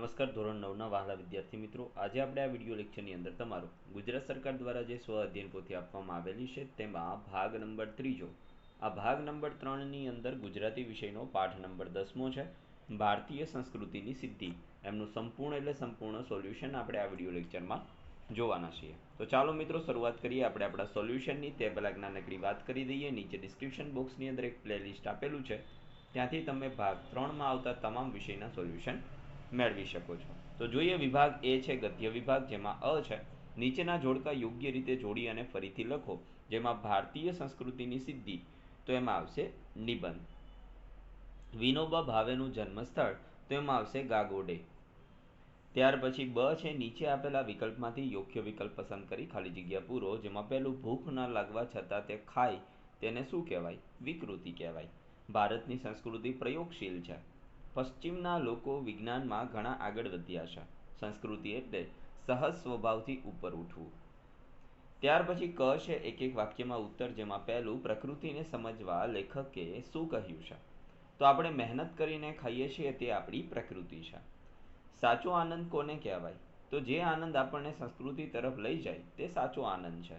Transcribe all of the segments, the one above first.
નમસ્કાર, ધોરણ નવના વહાલા વિદ્યાર્થી મિત્રો. આજે આપણે આ વીડિયો લેક્ચરની અંદર તમારું ગુજરાત સરકાર દ્વારા જે સ્વ અધ્યયન પોથી આપવામાં આવેલી છે, તેમાં ભાગ નંબર ત્રીજો. આ ભાગ નંબર ત્રણની અંદર ગુજરાતી વિષયનો પાઠ નંબર દસમો છે, ભારતીય સંસ્કૃતિની સિદ્ધિ. એમનું સંપૂર્ણ એટલે સંપૂર્ણ સોલ્યુશન આપણે આ વીડિયો લેક્ચરમાં જોવાના છીએ. તો ચાલો મિત્રો, શરૂઆત કરીએ. આપણે આપણા સોલ્યુશનની. તે પહેલાં નાનકડી વાત કરી દઈએ. નીચે ડિસ્ક્રિપ્શન બોક્સની અંદર એક પ્લેલિસ્ટ આપેલું છે. ત્યાંથી તમે ભાગ ત્રણમાં આવતા તમામ વિષયના સોલ્યુશન મેળવી શકો છો. તો જોઈએ વિભાગ એ છે, ગદ્ય વિભાગ, જેમાં અ છે. નીચેના જોડકા યોગ્ય રીતે જોડી અને ફરીથી લખો, જેમાં ભારતીય સંસ્કૃતિની સિદ્ધિ. તો એમાં આવશે નિબંધ. વિનોબા ભાવેનું જન્મસ્થળ, તો એમાં આવશે ગાગોડે. ત્યાર પછી બ છે, નીચે આપેલા વિકલ્પમાંથી યોગ્ય વિકલ્પ પસંદ કરી ખાલી જગ્યા પૂરો, જેમાં પહેલું ભૂખ ન લાગવા છતાં તે ખાય, તેને શું કહેવાય? વિકૃતિ કહેવાય. ભારતની સંસ્કૃતિ પ્રયોગશીલ છે. પશ્ચિમના લોકો વિજ્ઞાનમાં ઘણા આગળ વધ્યા છે. સંસ્કૃતિ એટલે સહજ સ્વભાવથી ઉપર ઉઠવું. ત્યાર પછી ક છે એક એક વાક્યમાં ઉત્તર જેમાં પહેલું પ્રકૃતિને સમજવા લેખકે શું કહ્યું છે? તો આપણે મહેનત કરીને ખાઈએ છીએ તે આપણી પ્રકૃતિ છે. સાચો આનંદ કોને કહેવાય? તો જે આનંદ આપણને સંસ્કૃતિ તરફ લઈ જાય તે સાચો આનંદ છે.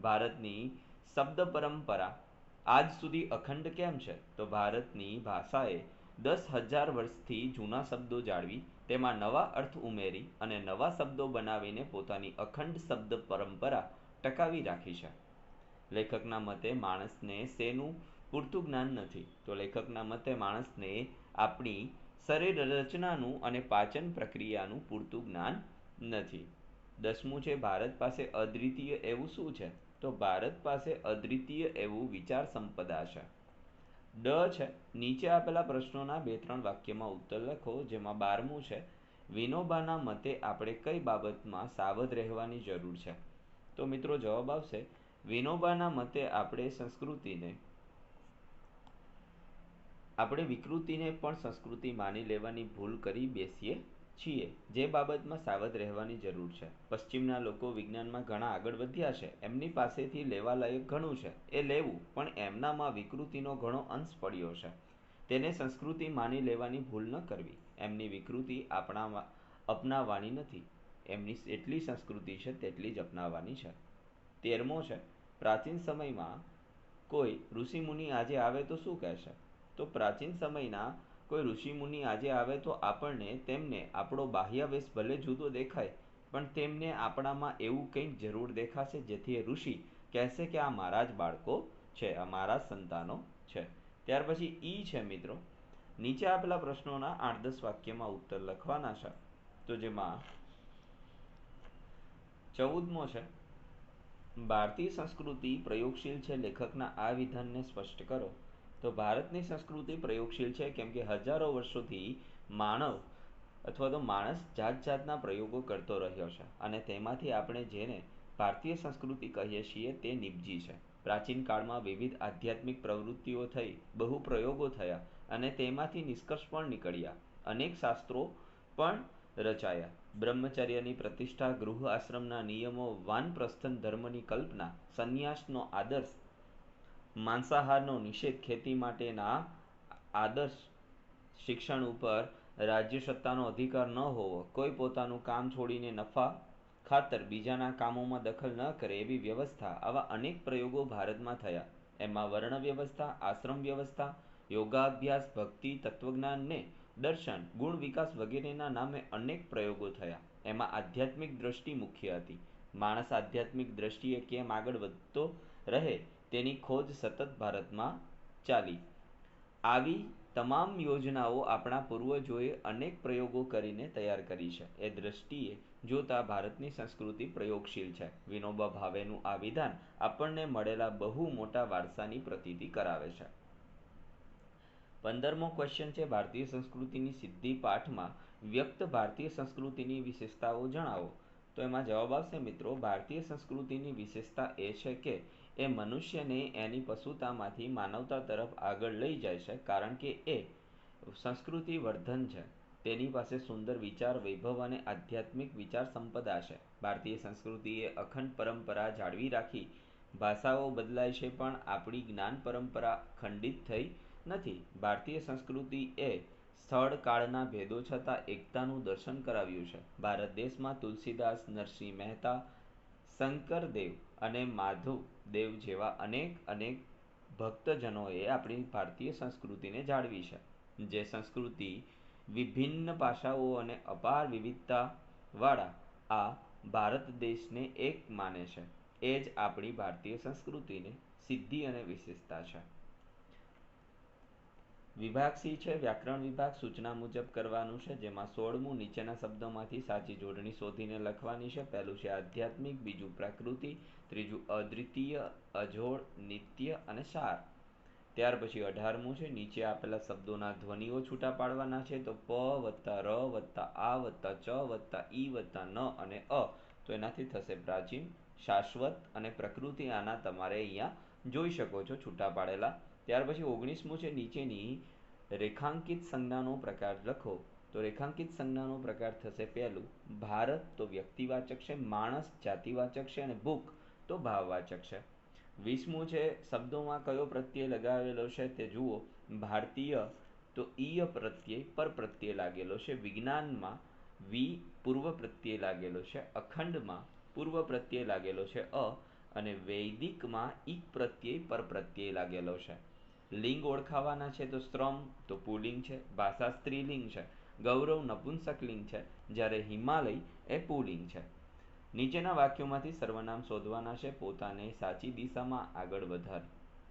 ભારતની શબ્દ પરંપરા આજ સુધી અખંડ કેમ છે? તો ભારતની ભાષાએ દસ હજાર વર્ષથી જૂના શબ્દો જાળવી, તેમાં નવા અર્થ ઉમેરી અને નવા શબ્દો બનાવીને પોતાની અખંડ શબ્દ પરંપરા ટકાવી રાખી છે. લેખકના મતે માણસને શેનું પૂરતું જ્ઞાન નથી. તો લેખકના મતે માણસને આપણી શરીર રચનાનું અને પાચન પ્રક્રિયાનું પૂરતું જ્ઞાન નથી. દસમું છે, ભારત પાસે અદ્વિતીય એવું શું છે? તો ભારત પાસે અદ્વિતીય એવું વિચાર સંપદા છે. ડ છે. નીચે આપેલા પ્રશ્નોના બે ત્રણ વાક્યમાં ઉત્તર લખો, જેમાં બારમું છે, વિનોબાના મતે આપણે કઈ બાબતમાં સાવધ રહેવાની જરૂર છે? તો મિત્રો જવાબ આવશે, વિનોબાના મતે આપણે સંસ્કૃતિને, આપણે વિકૃતિને પણ સંસ્કૃતિ માની લેવાની ભૂલ કરી બેસીએ છીએ. જે બાબતમાં સાવધ રહેવાની જરૂર છે. પશ્ચિમના લોકો વિજ્ઞાનમાં ઘણા આગળ વધ્યા છે. એમની પાસેથી લેવાલાયક ઘણું છે. એ લેવું, પણ એમનામાં વિકૃતિનો ઘણો અંશ પડ્યો છે. તેને સંસ્કૃતિ માની લેવાની ભૂલ ન કરવી. એમની વિકૃતિ આપણા અપનાવવાની નથી. એમની એટલી સંસ્કૃતિ છે, તેટલી જ અપનાવવાની છે. તેરમો છે, પ્રાચીન સમયમાં કોઈ ઋષિમુનિ આજે આવે તો શું કહેશે? તો પ્રાચીન સમયના કોઈ ઋષિમુનિ આજે આવે તો આપણને તેમને આપણો બાહ્યાવેશ ભલે જુદો દેખાય, પણ તેમને આપણામાં એવું કંઈક જરૂર દેખાશે જેથી એ ઋષિ કહેશે કે આ મારા જ બાળકો છે, આ મારા સંતાનો છે. ત્યાર પછી ઈ છે મિત્રો, નીચે આપેલા પ્રશ્નોના આઠ દસ વાક્યમાં ઉત્તર લખવાના છે. તો જેમાં ચૌદમો છે, ભારતીય સંસ્કૃતિ પ્રયોગશીલ છે, લેખકના આ વિધાનને સ્પષ્ટ કરો. તો ભારતની સંસ્કૃતિ પ્રયોગશીલ છે, કેમ કે હજારો વર્ષોથી માનવ અથવા તો માણસ જાત જાતના પ્રયોગો કરતો રહ્યો છે અને તેમાંથી આપણે જેને ભારતીય સંસ્કૃતિ કહીએ છીએ તે નિપજી છે. પ્રાચીન કાળમાં વિવિધ આધ્યાત્મિક પ્રવૃત્તિઓ થઈ, બહુ પ્રયોગો થયા અને તેમાંથી નિષ્કર્ષ પણ નીકળ્યા. અનેક શાસ્ત્રો પણ રચાયા. બ્રહ્મચર્યની પ્રતિષ્ઠા, ગૃહ આશ્રમના નિયમો, વાનપ્રસ્થન ધર્મની કલ્પના, સંન્યાસનો આદર્શ માંસાહારનો નિષેધ ખેતી માટેના આદર્શ શિક્ષણ ઉપર રાજ્ય સત્તાનો અધિકાર ન હોવો, કોઈ પોતાનું કામ છોડીને નફા ખાતર બીજાના કામોમાં દખલ ન કરે એવી વ્યવસ્થા આવા અનેક પ્રયોગો ભારતમાં થયા. એમાં વર્ણ વ્યવસ્થા, આશ્રમ વ્યવસ્થા, યોગાભ્યાસ, ભક્તિ તત્વજ્ઞાનને દર્શન, ગુણ વિકાસ વગેરેના નામે અનેક પ્રયોગો થયા. એમાં આધ્યાત્મિક દ્રષ્ટિ મુખ્ય હતી. માણસ આધ્યાત્મિક દ્રષ્ટિએ કેમ આગળ વધતો રહે તેની ખોજ સતત ભારતમાં ચાલી. આવી તમામ યોજનાઓ આપણા પૂર્વજોએ અનેક પ્રયોગો કરીને તૈયાર કરી છે. એ દ્રષ્ટિએ જોતા ભારતની સંસ્કૃતિ પ્રયોગશીલ છે. વિનોબા ભાવેનું આ વિધાન આપણને મળેલા બહુ મોટા વારસાની પ્રતીતિ કરાવે છે. પંદરમો ક્વેશ્ચન છે ભારતીય સંસ્કૃતિની સિદ્ધિ પાઠમાં વ્યક્ત ભારતીય સંસ્કૃતિની વિશેષતાઓ જણાવો. તો એમાં જવાબ આવશે મિત્રો, ભારતીય સંસ્કૃતિની વિશેષતા એ છે કે એ મનુષ્યને એની પશુતામાંથી માનવતા તરફ આગળ લઈ જાય છે, કારણ કે એ સંસ્કૃતિ વર્ધન છે. તેની પાસે સુંદર વિચાર, વૈભવ અને આધ્યાત્મિક વિચાર સંપદા છે. ભારતીય સંસ્કૃતિએ અખંડ પરંપરા જાળવી રાખી. ભાષાઓ બદલાય છે, પણ આપણી જ્ઞાન પરંપરા ખંડિત થઈ નથી. ભારતીય સંસ્કૃતિ એ સ્થળ કાળના ભેદો છતાં એકતાનું દર્શન કરાવ્યું છે. ભારત દેશમાં તુલસીદાસ, નરસિંહ મહેતા, શંકરદેવ અને માધવદેવ જેવા અનેક અનેક ભક્તજનોએ આપણી ભારતીય સંસ્કૃતિને જાળવી છે, જે સંસ્કૃતિ વિભિન્ન ભાષાઓ અને અપાર વિવિધતાવાળા આ ભારત દેશને એક માને છે. એ જ આપણી ભારતીય સંસ્કૃતિની સિદ્ધિ અને વિશેષતા છે. વિભાગ સી છે, વ્યાકરણ વિભાગ સૂચના મુજબ કરવાનું છે, જેમાં સોળમું નીચેના શબ્દોમાંથી સાચી જોડણી શોધીને લખવાની છે. પહેલું છે આધ્યાત્મિક, બીજું પ્રકૃતિ, ત્રીજું અદ્વિતીય, અજોડ, નિત્ય અને સાર. ત્યાર પછી અઢારમું છે, નીચે આપેલા શબ્દોના ધ્વનિઓ છૂટા પાડવાના છે, તો પ વત્તા ર વત્તા આ વત્તા ચ વત્તા ઈ વત્તા ન અને અ. તો એનાથી થશે પ્રાચીન, શાશ્વત અને પ્રકૃતિ. આના તમારે અહીંયા જોઈ શકો છો, છૂટા પાડેલા ત્યાર પછી ઓગણીસમું છે નીચેની રેખાંકિત સંજ્ઞાનો પ્રકાર લખો. તો રેખાંકિત સંજ્ઞાનો પ્રકાર થશે પહેલું, ભારત તો વ્યક્તિવાચક છે, માણસ જાતિવાચક છે અને ભૂખ તો ભાવવાચક છે. વીસમું છે શબ્દોમાં કયો પ્રત્યય લગાવેલો છે તે જુઓ. ભારતીય તો ઈય પ્રત્યય પર પ્રત્યય લાગેલો છે. વિજ્ઞાનમાં વી પૂર્વ પ્રત્યય લાગેલો છે. અખંડમાં પૂર્વ પ્રત્યય લાગેલો છે અ અને વૈદિકમાં ઈક પ્રત્યય પર પ્રત્યય લાગેલો છે. લિંગ ઓળખાવાના છે તો સ્ત્રમ, તો પુલિંગ છે. ભાષા સ્ત્રીલિંગ છે. ગૌરવ નપુંસક છે. જ્યારે હિમાલય એ પુલિંગ છે. નીચેના વાક્યોમાંથી સર્વનામ શોધવાના છે. પોતાને સાચી દિશામાં આગળ વધાર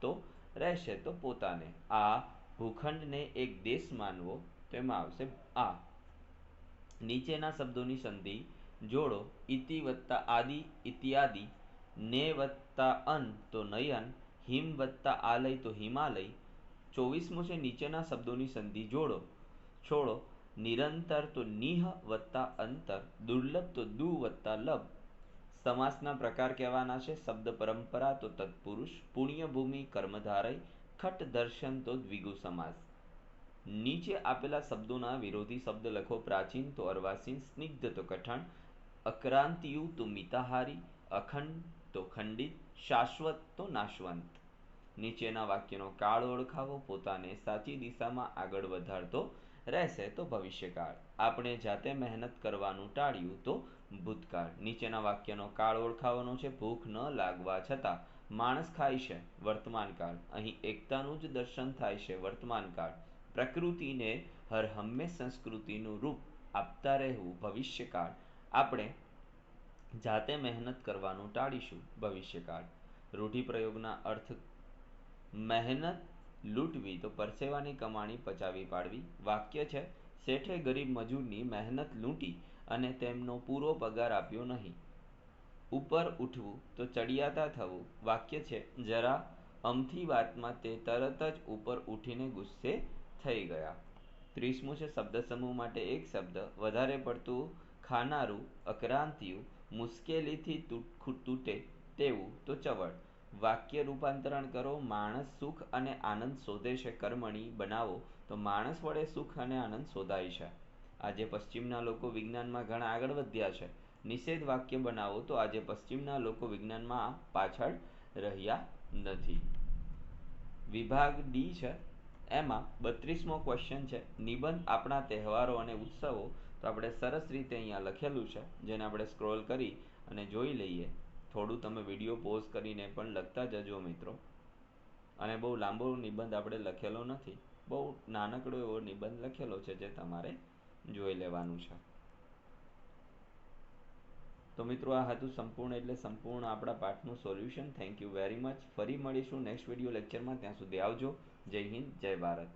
તો રહેશે તો પોતાને. આ ભૂખંડને એક દેશ માનવો, તો એમાં આવશે આ. નીચેના શબ્દોની સંધિ જોડો. ઇતિ વત્તા આદિ ઇત્યાદિ ને વત્તા અન, તો નયન. હિમ વત્તા આલય તો હિમાલય ચોવીસમું છે નીચેના શબ્દોની સંધિ જોડો. છોડો, નિરંતર તો નિહ વત્તા અંતર, દુર્લભ તો દુ વત્તા લભ. સમાસના પ્રકાર કહેવાના છે, શબ્દ પરંપરા તો તત્પુરુષ, પુણ્યભૂમિ કર્મધારય, ખટ દર્શન તો દ્વિગુ સમાસ. નીચે આપેલા શબ્દોના વિરોધી શબ્દ લખો પ્રાચીન તો અર્વાસીન, સ્નિગ્ધ તો કઠણ, અક્રાંતિયુ તો મિતાહારી, અખંડ તો ખંડિત, શાશ્વત તો નાશવંત. નીચેના વાક્યનો કાળ ઓળખાવો પોતાને સાચી દિશામાં આગળ વધારતો રહેશે તો ભવિષ્યકાળ. આપણે જાતે મહેનત કરવાનું ટાળ્યું તો ભૂતકાળ. નીચેના વાક્યનો કાળ ઓળખાવાનો છે ભૂખ ન લાગવા છતાં. માણસ ખાય છે વર્તમાનકાળ અહીં એકતાનું જ દર્શન થાય છે વર્તમાનકાળ પ્રકૃતિને હર હંમેશ સંસ્કૃતિનું રૂપ આપતા રહેવું ભવિષ્યકાળ. આપણે જાતે મહેનત કરવાનું ટાળીશું ભવિષ્યકાળ. રૂઢિપ્રયોગના અર્થ મહેનત, લૂંટવી તો પરસેવાની કમાણી પચાવી પાડવી. વાક્ય છે, શેઠે ગરીબ મજૂરની મહેનત લૂંટી અને તેમનો પૂરો પગાર આપ્યો નહીં. ઉપર ઉઠવું તો ચડિયાતા થવું. વાક્ય છે, જરા અમથી વાતમાં તે તરત જ ઉપર ઉઠીને ગુસ્સે થઈ ગયા. ત્રીસમું છે, શબ્દ સમૂહ માટે એક શબ્દ. વધારે પડતું ખાનારું, અક્રાંતિયું, મુશ્કેલીથી તૂટે તેવું તો ચવડ વાક્ય રૂપાંતરણ કરો, માણસ સુખ અને આનંદ શોધે છે કર્મણી બનાવો, તો માણસ વડે સુખ અને આનંદ શોધાય છે. આજે પશ્ચિમના લોકો વિજ્ઞાનમાં ઘણા આગળ વધ્યા છે. નિષેધ વાક્ય બનાવો, તો આજે પશ્ચિમના લોકો વિજ્ઞાનમાં પાછળ રહ્યા નથી. વિભાગ ડી છે. એમાં બત્રીસમો ક્વેશ્ચન છે. નિબંધ આપણા તહેવારો અને ઉત્સવો, તો આપણે સરસ રીતે અહીંયા લખેલું છે. જેને આપણે સ્ક્રોલ કરી અને જોઈ લઈએ. થોડું તમે વીડિયો પોઝ કરીને પણ લખતા જજો મિત્રો. અને બહુ લાંબો નિબંધ આપણે લખેલો નથી. બહુ નાનકડો એવો નિબંધ લખેલો છે જે તમારે જોઈ લેવાનું છે. તો મિત્રો આ હતું સંપૂર્ણ એટલે સંપૂર્ણ આપણા પાઠનું solution. Thank you very much ફરી મળીશું નેક્સ્ટ વીડિયો લેક્ચરમાં. ત્યાં સુધી આવજો. જય હિન્દ, જય ભારત.